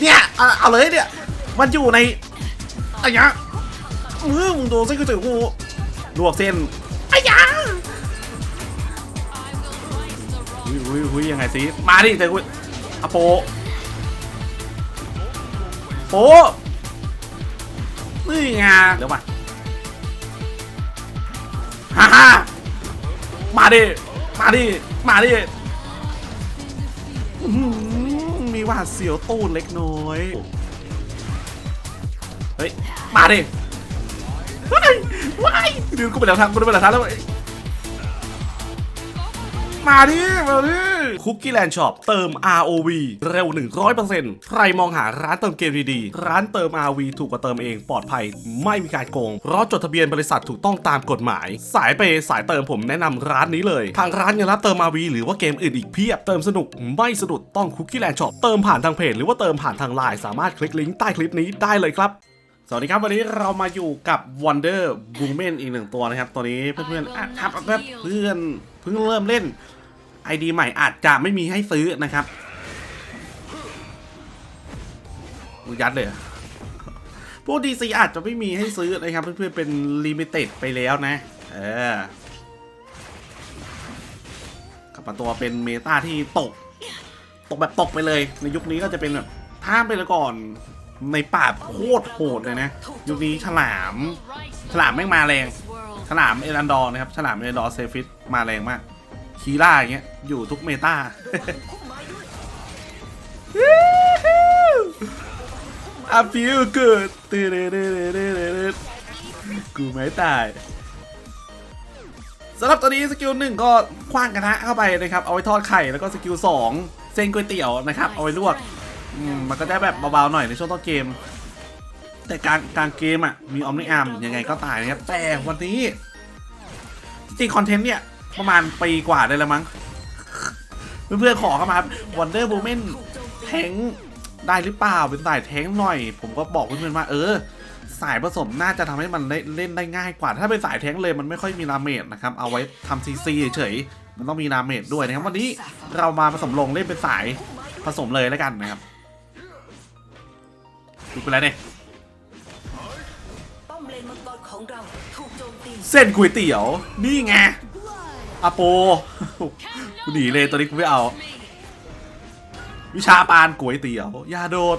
เนี่ยเอาเอาเลยเนี่ย มันอยู่ในอะไรเงี้ยมือมึงโดนเส้นก๋วยเตี๋ยวกูลวกเส้นอะไอ้ยาหุยหุยหุยยังไงสิมาดิแต่กูอโปโปนี่ไงเดี๋ยวมาฮ่าฮ่ามาดิมาดิมาดิ หวาดเสียวตูนเล็กน้อย เฮ้ย มาดิว้ายว้ายดูกูไปแล้วทางกูไปแล้วทางแล้วเว้ย มาดิมาดิคุกกี้แลนด์ช็อปเติม ROV เร็ว 100%ใครมองหาร้านเติมเกมดีๆ ร้านเติม ROV ถูกกว่าเติมเองปลอดภัย ไม่มีการโกง เพราะจดทะเบียนบริษัทถูกต้องตามกฎหมาย สายเปสายเติมผมแนะนำร้านนี้เลย ทางร้านยังรับเติม ROV หรือว่าเกมอื่นอีกเพียบ เติมสนุกไม่สะดุดต้องคุกกี้แลนด์ช็อปเติมผ่านทางเพจหรือว่าเติมผ่านทางไลน์สามารถคลิกลิงก์ใต้คลิปนี้ได้เลยครับสวัสดีครับวันนี้เรามาอยู่กับ Wonder Woman อีกหนึ่งตัวนะครับ ตัวนี้เพื่อนๆอะครับแบบเพื่อนเพิ่งเริ่มเล่น ID ใหม่อาจจะไม่มีให้ซื้อนะครับยัดเลยพวก DC อาจจะไม่มีให้ซื้อนะครับ เพื่อนๆเป็นลิมิเต็ดไปแล้วนะ เออกลับมาตัวเป็นเมตาที่ตก ตกแบบตกไปเลย ในยุคนี้ก็จะเป็นแบบท่ามไปแล้วก่อนในป่าโคตรโหดเลยนะ ยุคนี้ฉลาม ฉลามแม่งมาแรง ฉลามเอรันดอร์นะครับ ฉลามเอรันดอร์เซฟิตมาแรงมาก คีล่าอย่างเงี้ยอยู่ทุกเมตา I feel good ตื่นกูไม่ตายสำหรับตัวนี้สกิลหนึ่งก็คว้างกระทะเข้าไปนะครับ เอาไว้ทอดไข่แล้วก็สกิลสองเส้นก๋วยเตี๋ยวนะครับ เอาไว้ลวกอืมมันก็ได้แบบเบาๆหน่อยในช่วงต้นเกม แต่กลางกลางเกมอะมีออมนิอาร์มยังไงก็ตายนะครับแต่วันนี้จริงๆคอนเทนต์เนี่ย ประมาณปีกว่าได้แล้วมั้ง เพื่อนๆขอเข้ามาวันเดอร์ o ู m มนแทงได้หรือเปล่าเป็นสายแทงหน่อย ผมก็บอกเพื่อนๆว่าเออ สายผสมน่าจะทำให้มันเล่นได้ง่ายกว่า ถ้าเป็นสายแทงเลยมันไม่ค่อยมีดาเมจนะครับ เอาไว้ทำซีซีเฉยๆมันต้องมีดาเมจด้วยนะครับวันนี้เรามาผสมลงเล่นเป็นสายผสมเลยแล้วกันนะครับดูไปแล้วเนี่ยเลนมังกรของเราถูกโจมตีเส้นก๋วยเตี๋ยว นี่ไง อาโปกูหนีเลยตัวนี้กูไม่เอา วิชาปานก๋วยเตี๋ยวอย่าโดด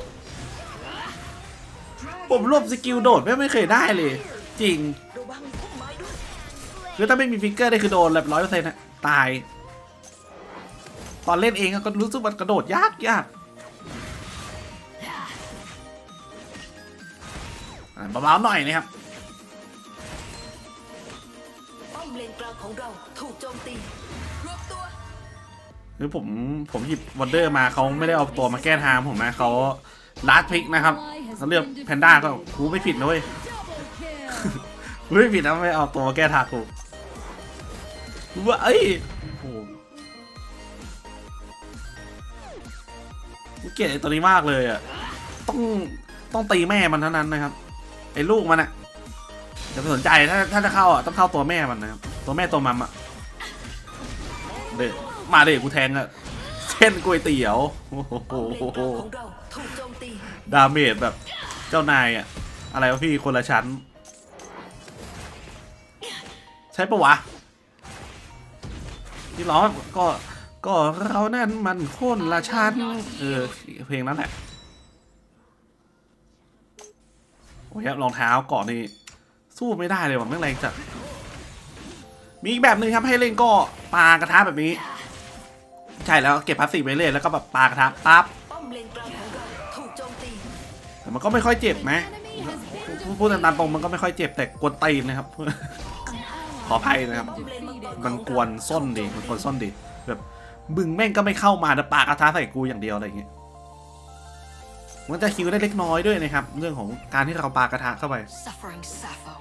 ผมรวบสกิลโดดไม่ไม่เคยได้เลย จริงระวังพุ่มไม้ด้วยคือถ้าไม่มีฟิกเกอร์ได้คือโดนแบบร้อยเปอร์เซ็นต์ะตาย ตอนเล่นเองก็รู้สึกมันกระโดดยากยากอะเบาๆหน่อยนะครับ นกลางของเราถูกโจมตีรวบตัวคือผมผมหยิบวันเดอร์มาเขาไม่ได้เอาตัวมาแก้ทางผมนะเขาลัดพลิกนะครับเขาเลือกแพนด้าก็กูไม่ผิดนะเว้ยกูไม่ผิดนะไม่เอาตัวมาแก้ทางกูกูว่าเอ้ยโอ้โหกูเกลียดไอ้ตัวนี้มากเลยอะต้องต้องตีแม่มันเท่านั้นนะครับไอ้ลูกมันอะอย่าไปสนใจถ้าถ้าจะเข้าอะต้องเข้าตัวแม่มันนะครับ ตัวแม่ตัวมัมอะเด็มาเด็กูแทงอะเส้นก๋วยเตี๋ยวโอ้โหดาเมจแบบเจ้านายอะอะไรวะพี่คนละชั้น ใช่ปะวะที่ร้องก็ก็เรานั่นมันคนละชั้นเออเพลงนั้นแหละโอ้ยรองเท้าเกาะนี่สู้ไม่ได้เลยว่ะแม่งแรงจัด มีอีกแบบหนึ่งครับให้เล่นก็ปากระทะแบบนี้ ใช่แล้วเก็บพาสซีฟไปเรื่อยแล้วก็แบบปากระทะปั๊บป้อมเลนกลางของเราถูกโจมตีแต่มันก็ไม่ค่อยเจ็บนะพูดพูดตามตรงมันก็ไม่ค่อยเจ็บแต่กวนตีนนะครับ ขออภัยนะครับป้อมเลนมังกรของมันเรากวนส้นดิมันกวนส้นดิแบบบึงแม่งก็ไม่เข้ามาแต่ปากกระทะใส่กูอย่างเดียวอะไรอย่างเงี้ยมันจะคิวได้เล็กน้อยด้วยนะครับ เรื่องของการที่เราปากระทะเข้าไป Suffering Sappho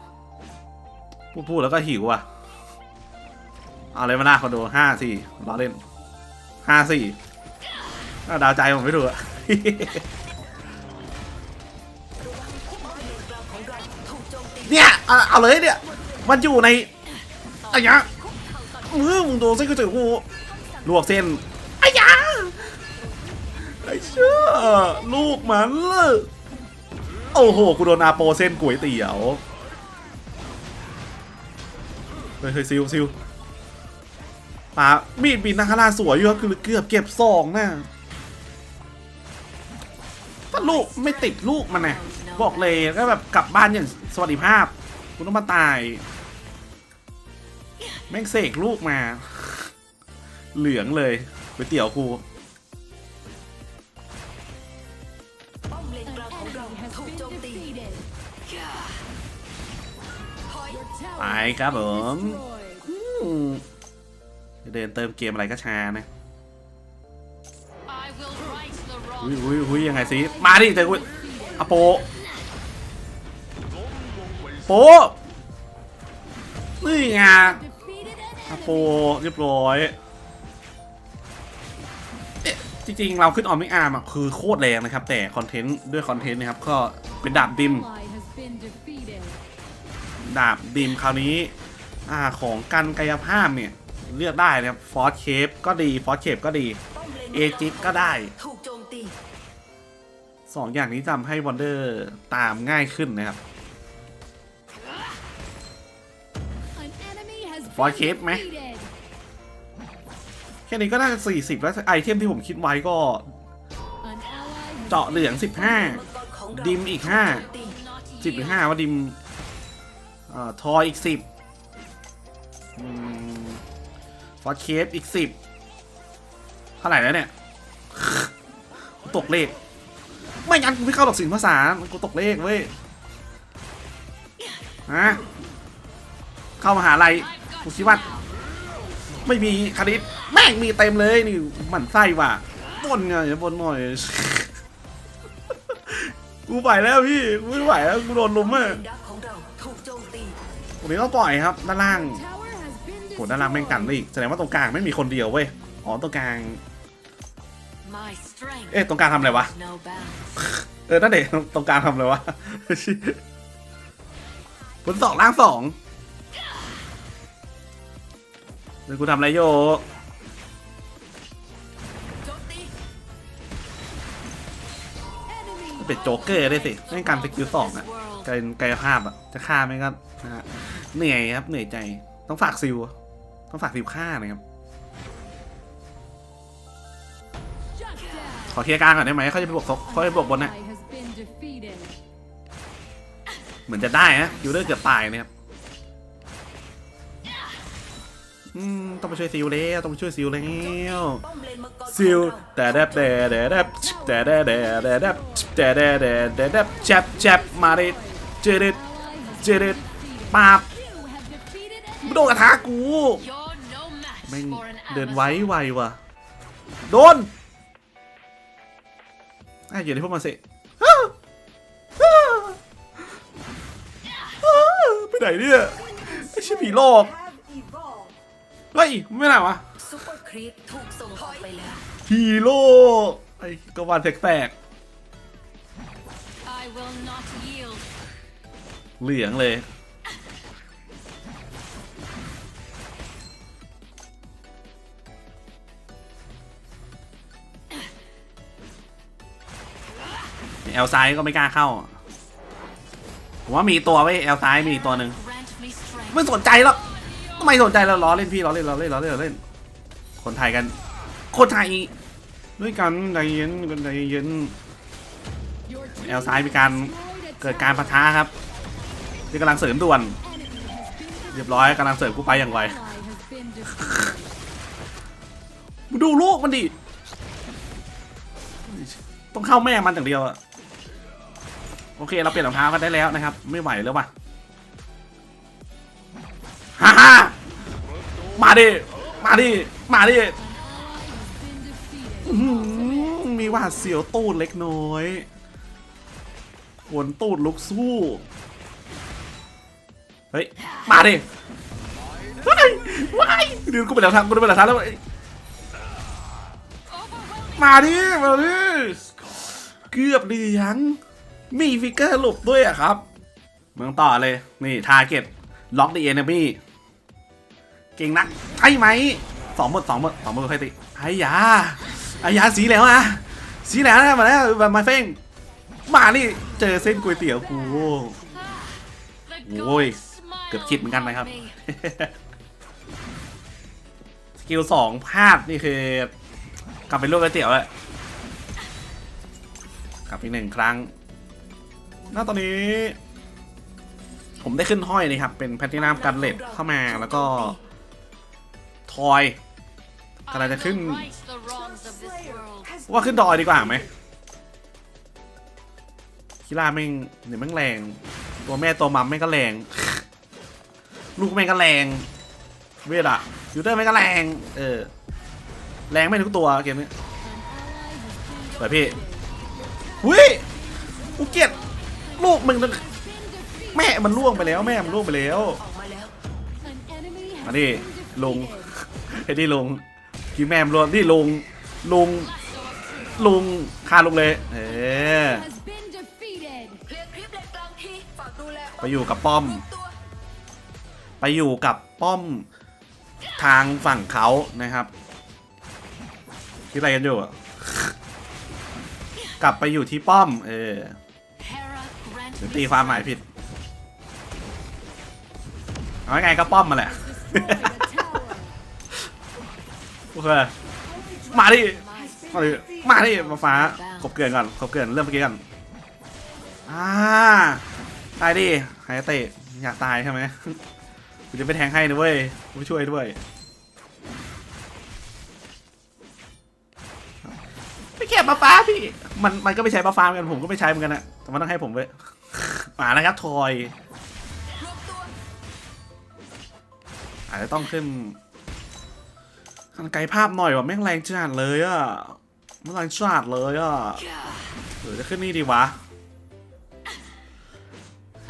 พูดพูดแล้วก็หิวอะ เอาเลยมาหน้าคอนโดห้าสี่รอเล่นห้าสี่ดาวใจผมไม่ถูกอะ เนี่ยเอาเอาเลยเนี่ย มันอยู่ในอะไรเงี้ยมือมึงโดนเส้นก๋วยเตี๋ยวกูลวกเส้นไอ้ยาไอ้เชื่อลูกมันเลยโอ้โห กูโดนอาโปเส้นก๋วยเตี๋ยว เฮ้ยเฮ้ยซิวซิว ปามีดบินนาคาราสวยอยู่ครับคือเกือบเก็บสองนะถ้าลูกไม่ติดลูกมันไงบอกเลยก็แบบกลับบ้านอย่างสวัสดิภาพ คุณต้องมาตาย แม่งเสกลูกมา เหลืองเลยก๋วยเตี๋ยวกูป้อมเลน An กลางของเรา enemy has ถูก been โจมตี defeated. ถอย Your tower ไปครับผม เดินเติมเกมอะไรก็ช้านะ I will right the อุ้ย wrong. อุ้ยอุ้ยยังไงสิมาดิแต่กูอะโปโปนี่ไง Defeated an อะโป enemy. เรียบร้อยเอ๊ะจริงๆ เราขึ้นออมไม่อาร์มอะคือโคตรแรงนะครับ แต่คอนเทนต์ด้วยคอนเทนต์นะครับ ก็เป็นดาบดิม Ally has been defeated. ดาบดิมคราวนี้ อ่าของกันกายภาพเนี่ย เลือกได้นะครับฟอสเคปก็ดีฟอร์สเคปก็ดีเอจิกก็ได้ถูกโจมตีสองอย่างนี้ทำให้วันเดอร์ตามง่ายขึ้นนะครับ An enemy has For been keep, meh? defeated. แค่นี้ก็น่าจะ40 แล้วไอเทมที่ผมคิดไว้ก็ เจาะเหลืองมังกรของเราดิมอีกห้าถูโจมตี15 10หรือ5ว่าดิมอ่อทอยอีก 10 อืมฟอสเคปอีก10เท่าไหร่แล้วเนี่ยกูตกเลข ไม่งั้นกูไม่เข้าหรอกสินภาษากูตกเลขเว้ยฮะเข้ามหาลัยกูคิดว่าไม่มีคณิตแม่งมีเต็มเลยนี่หมันไส้ว่ะบนไงบนหน่อย กูไปแล้วพี่กูไม่ไหวแล้วกูโดนลุมเลอะนดักของเราถูกโจมตีวันนี้ต้องปล่อยครับด้านล่าง tower has been โหด้านล่างแม่งกันเลยอีกแสดงว่าตรงกลางไม่มีคนเดียวเว้ยอ๋อตรงกลาง My strength เอ๊ะตรงกลางทำอะไรวะ no bounds. เออนั่นเด็กตรงกลางทำอะไรวะบนสองล่างสองเดี๋ยวกูทำอะไรโยโจมตี enemy. เป็นโจ๊กเกอร์ได้สิไม่การสกิลสองอะ This world กายกายภาพอะจะฆ่าไหมก็นะฮะเหนื่อยครับเหนื่อยใจต้องฝากซิล ต้องฝากซิลฆ่านะครับ Shut down. ขอเคลียร์กลางก่อนได้ไหมเขาจะไปบวกศพเขาจะไปบวกบนนะ Ally has been defeated. เหมือนจะได้นะคิวเลอร์เกือบตายนะครับอืมต้องไปช่วยซิลแล้วต้องไปช่วยซิลแล้วป้อมเลนมังกรของซิลเราแต่แดบแต่แดบแต่แดบแต่แดบแต่แดบแต่แดบแต่แดบแจ็บแจ็บมาดิเจริด Ally has เจริดปาบ มึงโดนกระทะกู You're no match แม่ง for an เดิน Amazon. ไว้ไวว่ะ โดนอะอยู่ในพวกมันสิอ้าวอ้าวอ้าวไปไหนเนี่ยไอ้ชิบผีโลกเฮ้ยไม่ไหนวะซุปเปอร์ครีปถูกส่งออกไปแล้วฮีโร่ไอ้กบาลแตก I will not yield. ๆเหลืองเลย แอลซ้ายก็ไม่กล้าเข้า ผมว่ามีตัวไว้ยแอลซ้ายมีตัวหนึ่งไม่สนใจหรอกทำไมสนใจเราล้อเล่นพี่ล้อเล่นล้อเล่นล้อเล่นล้อเล่น คนไทยกัน คนไทยด้วยกันใจเย็นกันใจเย็น Your team แอลซ้ายมีการเกิดการปะทะครับที่กำลังเสริมด่วน เรียบร้อยกำลังเสริมกูไปอย่างไวดูลูกมันดิ ต้องเข้าแม่มันอย่างเดียวอะ โอเค เราเปลี่ยนรองเท้ากันได้แล้วนะครับ ไม่ไหวแล้วว่ะฮ่าฮ่ามาดิ มาดิ มาดิมีหวาเสียวตูดเล็กน้อยขนตูดลุกสู้ เฮ้ย มาดิว้ายว้ายเดี๋ยวกูไปแล้วทางกูไปแล้วทางแล้วเอ้ยมาดิ มาดิ เกือบดียัง มีฟิกเกอร์หลบด้วยอะครับ เมืองต่อเลย นี่ทาร์เก็ตล็อกดีเอนมี่ เก่งนักใช่ไหมสองหมดสองหมดสองหมดใครติไอ้ยาไอ้ยาสีแล้วอะสีแหนนะมาแล้วมาเฟ้งมานี่เจอเส้นก๋วยเตี๋ยวกู The Ôi, gods smile เกือบคิดเหมือนกันนะครับสกิลสองพลาดนี่คือกลับไปลวกก๋วยเตี๋ยวเลยกลับอีกหนึ่งครั้ง ณตอนนี้ ผมได้ขึ้นห้อยนี่ครับ เป็นแพลตินัมกันเลตเข้ามาแล้วก็ ทอยกำลังจะขึ้น ว่าขึ้นดอยดีกว่าไหมคิล่าแม่งเดี๋ยวแม่งแรง ตัวแม่ตัวมัมแม่งก็แรง ลูกแม่งก็แรง เวทอะยูเตอร์แม่งก็แรง เออ แรงไม่ทุกตัวเกมนี้ An ally has been เปิดพี่หุยกูเกลียด ลูกมึง been defeated. แม่มันล่วงไปแล้ว แม่มันล่วงไปแล้วออกมาแล้ว An enemy มา has ดิ been ลุง defeated. ไอ้ที่ลุงกี่แม่มนล่วงที่ลุงลุงลุงคาลุงเลยเออ Has been defeated. เคลียร์คลิปเลนกลางทีฝากดูแลไปอยู่กับป้อมรวตัวไปอยู่กับป้อมทางฝั่งเขานะครับคิดอะไรกันอยู่อะกลับไปอยู่ที่ป้อม เออ Hera grant เดี๋ยว me ตีความหมายผิด เอาไงก็ป้อมมาแหละ Destroyed a tower. โอเค มาดิ มาดิ มาดิมาฟ้าขบเกลือนก่อนขบเกลือนเริ่มเมื่อกี้ก่อนอ่าตายดิไฮเตะอยากตายใช่ไหมกูจะไปแทงให้นะเว้ยกูไปช่วยด้วยไม่แค่มาฟ้าพี่ มันมันก็ไม่ใช้มาฟ้าเหมือนกันผมก็ไม่ใช้เหมือนกันนะแต่มันต้องให้ผมเว้ย มานะครับทอยอาจจะต้องขึ้นกันไกลภาพหน่อยว่ะแม่งแรงจัดเลยอะม่งแรงจัดเลยอะหรือจะขึ้นนี่ดีวะ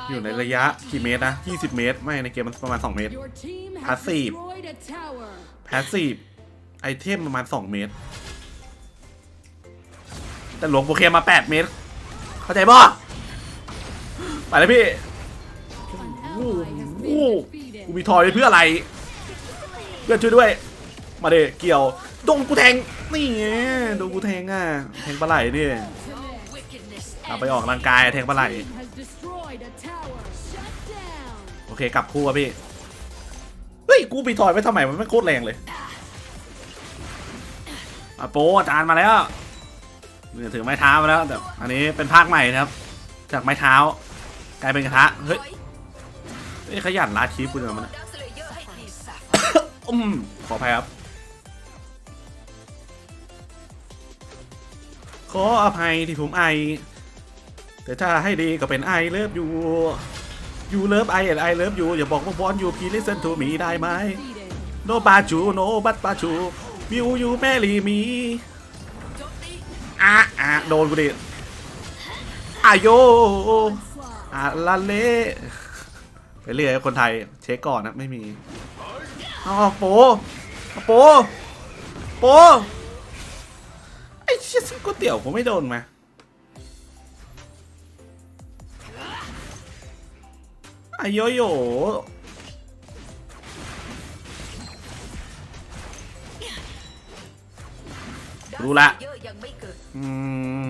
อยู่ในระยะกี่เมตรนะ 20 เมตร ไม่ในเกมมันประมาณ 2 เมตร Your team has Passive. destroyed a tower. แพสซีฟไอเทมประมาณ 2 เมตร แต่หลวงโปเคมา 8 เมตร เข้าใจป่ ไปเลยพี่ An ally has โอ้โห been กู defeated. มีทอยไว้เพื่ออะไร เพื่อนช่วยด้วย มาเดเกี่ยวโดนกูแทง นี่ไงโดนกูแทงอะ แทงปลาไหลดิ wickedness เอาไปออกกำลังกายอะแทงปลาไหล Team has destroyed a tower. Shut down. โอเคกลับคู่อะพี่ เฮ้ย กูมีทอยไว้ทำไมมันไม่โคตรแรงเลยอะโปอาจารย์มาแล้วเนี่ยถือไม้เท้ามาแล้วแต่อันนี้เป็นภาคใหม่นะครับ จากไม้เท้า กลายเป็นกระทะเฮ้ยเฮ้ยขยันลาชีพกูจังมันดักสเลเยอร์ให้ทีอืมขออภัยครับ ขออภัยที่ผมไอ แต่ถ้าให้ดีก็เป็นไอเลิฟอยู่อยู่เลิฟไอแอนไอเลิฟอยู่อย่าบอกว่าบอลยูพีลิเซนทูมีได้ไหมโนบาจูโนบัตบาจูวิวอยู่แมรี่มีมีอะอะโดนกูดิอายโย อะลาเล่ไปเรื่อยคนไทยเช็คก่อนนะไม่มีอ๋อโปโปโปไอ้เชี่ยซื้อก๋วยเตี๋ยวผมไม่โดนมาอายโยโยรู้ละอืม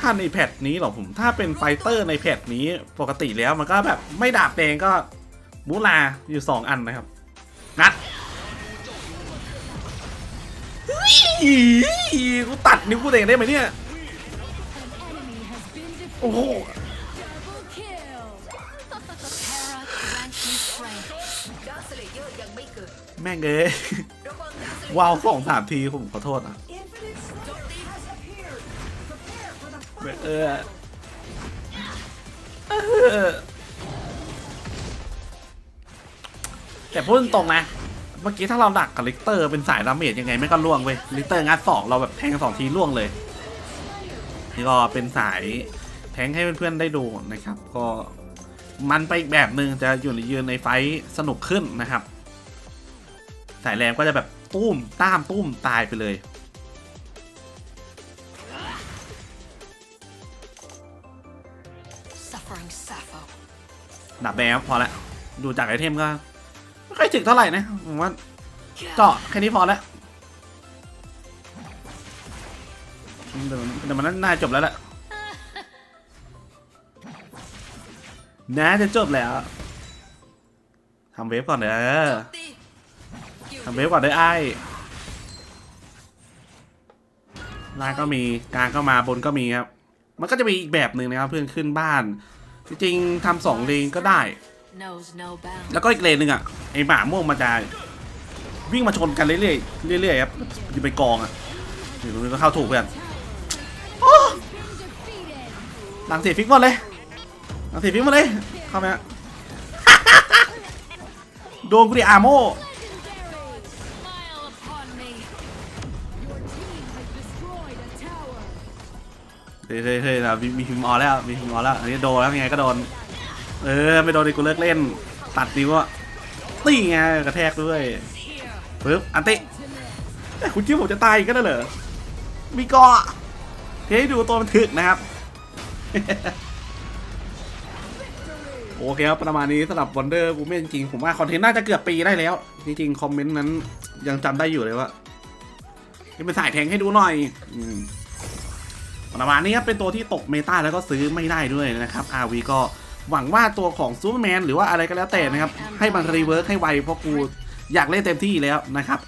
ถ้าในแพทนี้หรอผมถ้าเป็นไฟเตอร์ในแพทนี้ปกติแล้วมันก็แบบไม่ดาบแดงก็มูลาอยู่สองอันนะครับงัดเฮ้ยกูตัดนิ้วกูเองได้ไหมเนี่ยโอ้โหแม่งเอ้ยระวังดักสเลยว้าวสองสามทีผมขอโทษนะ เออเออแต่พูดตรงนะ เมื่อกี้ถ้าเราดักกับลิกเตอร์เป็นสายดาเมจยังไงไม่ก็ล่วงเว้ยลิกเตอร์งัดสองเราแบบแทงสองทีล่วงเลย นี่ก็เป็นสายแทงให้เพื่อนๆได้ดูนะครับ ก็มันไปอีกแบบหนึ่งจะอยู่ในยืนในไฟท์สนุกขึ้นนะครับ สายแรงก็จะแบบตุ้มต้ามตุ้มตายไปเลย ดับแดงครับพอละดูจากไอเทมก็ไม่ค่อยถึงเท่าไหร่นะผมว่าเจาะแค่นี้พอแล้วเดี๋ยวมันน่าจบแล้วแหละน่าจะจบแล้วทำเวฟก่อนเด้อทำเวฟก่อนเด้อไอ้ล่างก็มีกลางก็มาบนก็มีครับ มันก็จะมีอีกแบบหนึ่งนะครับ เพื่อนขึ้นบ้าน จริงๆทำสองเลนก็ได้ Knows no bounds. แล้วก็อีกเลนหนึ่งอะไอหมาม่วงมันจะวิ่งมาชนกันเรื่อยๆเรื่อยๆครับอยู่เป็นกองอะเดี๋ยวมันก็เข้าถูกเพื่อนโอ้หลังเสียฟิกหมดเลยหลังเสียฟิกหมดเลยเข้าไหมฮะโดนกูดิอาโม เฮ้ยเฮ้ยเฮ้ยนะมีมีพิมพ์ออแล้วมีพิมพ์ออแล้วอันนี้โดนแล้วไงก็โดน เออไม่โดนดิกูเลิกเล่น ตัดนิ้วอะตีไงกระแทกด้วยปึ๊บอันติคุณคิดผมจะตายอีกก็ได้เหรอมีเกาะเทให้ดูตัวมันถึกนะครับโอเคครับประมาณนี้สำหรับ Wonder Woman จริงผมว่าคอนเทนต์น่าจะเกือบปีได้แล้วจริงๆคอมเมนต์นั้นยังจำได้อยู่เลยว่านี่เป็นสายแทงให้ดูหน่อย อืม ประมาณนี้ครับเป็นตัวที่ตกเมตาแล้วก็ซื้อไม่ได้ด้วยนะครับ RV ก็หวังว่าตัวของซูเปอร์แมนหรือว่าอะไรก็แล้วแต่นะครับ ให้มันรีเวิร์กให้ไวเพราะกูอยากเล่นเต็มที่แล้วนะครับ